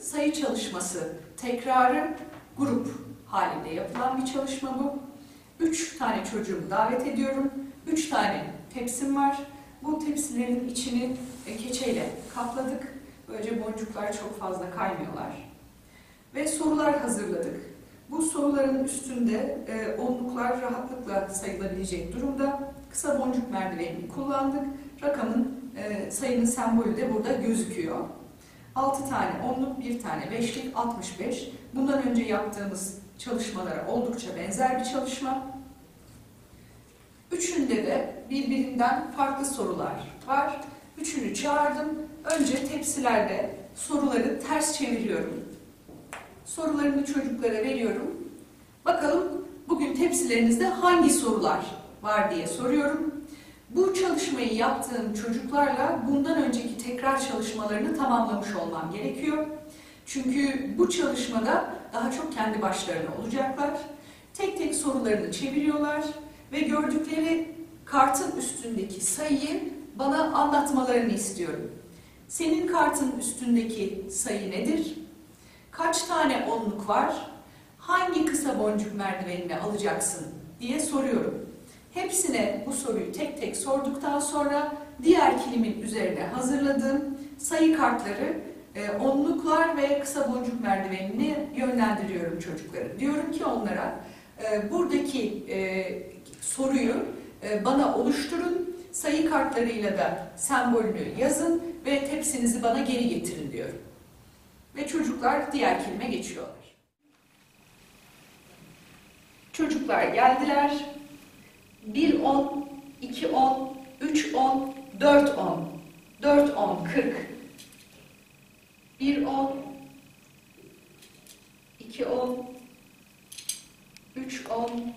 sayı çalışması tekrarı grup halinde yapılan bir çalışma bu. Üç tane çocuğumu davet ediyorum. Üç tane tepsim var. Bu tepsilerin içini e, keçeyle kapladık. Böylece boncuklar çok fazla kaymıyorlar. Ve sorular hazırladık. Bu soruların üstünde e, onluklar rahatlıkla sayılabilecek durumda. Kısa boncuk merdivenini kullandık. Rakamın, e, sayının sembolü de burada gözüküyor. 6 tane onluk, 1 tane beşlik, 65. Bundan önce yaptığımız çalışmalara oldukça benzer bir çalışma. Üçünde de birbirinden farklı sorular var. Üçünü çağırdım. Önce tepsilerde soruları ters çeviriyorum. Sorularını çocuklara veriyorum. Bakalım bugün tepsilerinizde hangi sorular var diye soruyorum. Bu çalışmayı yaptığım çocuklarla bundan önceki tekrar çalışmalarını tamamlamış olmam gerekiyor. Çünkü bu çalışmada daha çok kendi başlarına olacaklar. Tek tek sorularını çeviriyorlar ve gördükleri kartın üstündeki sayıyı bana anlatmalarını istiyorum. Senin kartın üstündeki sayı nedir? Kaç tane onluk var? Hangi kısa boncuk merdivenini alacaksın diye soruyorum. Hepsine bu soruyu tek tek sorduktan sonra diğer kilimin üzerine hazırladığım sayı kartları e, onluklar ve kısa boncuk merdivenini yönlendiriyorum çocuklara. Diyorum ki onlara e, buradaki e, soruyu bana oluşturun, sayı kartlarıyla da sembolünü yazın ve tepsinizi bana geri getirin diyorum. Ve çocuklar diğer kilime geçiyorlar. Çocuklar geldiler. 1 10, 2 10, 3 10, 4 10. 4 10 40. 1 10, 2 10, 3 10,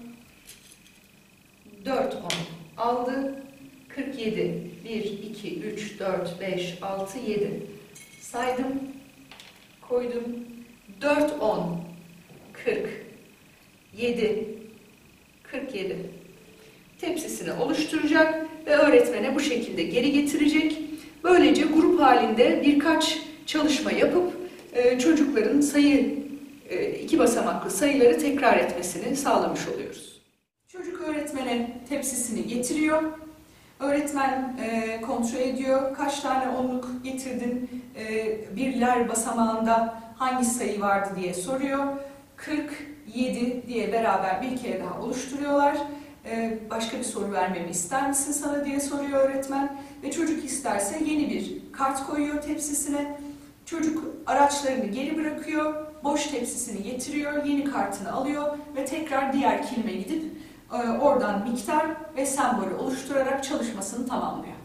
4 10. Aldı. 47. 1, 2, 3, 4, 5, 6, 7. Saydım. Koydum. 4 10, 40, 7, 47 tepsisini oluşturacak ve öğretmene bu şekilde geri getirecek. Böylece grup halinde birkaç çalışma yapıp e, çocukların sayı e, iki basamaklı sayıları tekrar etmesini sağlamış oluyoruz. Çocuk öğretmene tepsisini getiriyor. Öğretmen e, kontrol ediyor. Kaç tane onluk getirdin? E, birler basamağında hangi sayı vardı diye soruyor. 47 diye beraber bir kere daha oluşturuyorlar. Ee, başka bir soru vermemi ister misin sana diye soruyor öğretmen. Ve çocuk isterse yeni bir kart koyuyor tepsisine. Çocuk araçlarını geri bırakıyor, boş tepsisini getiriyor, yeni kartını alıyor ve tekrar diğer kilime gidip e, oradan miktar ve sembolü oluşturarak çalışmasını tamamlıyor.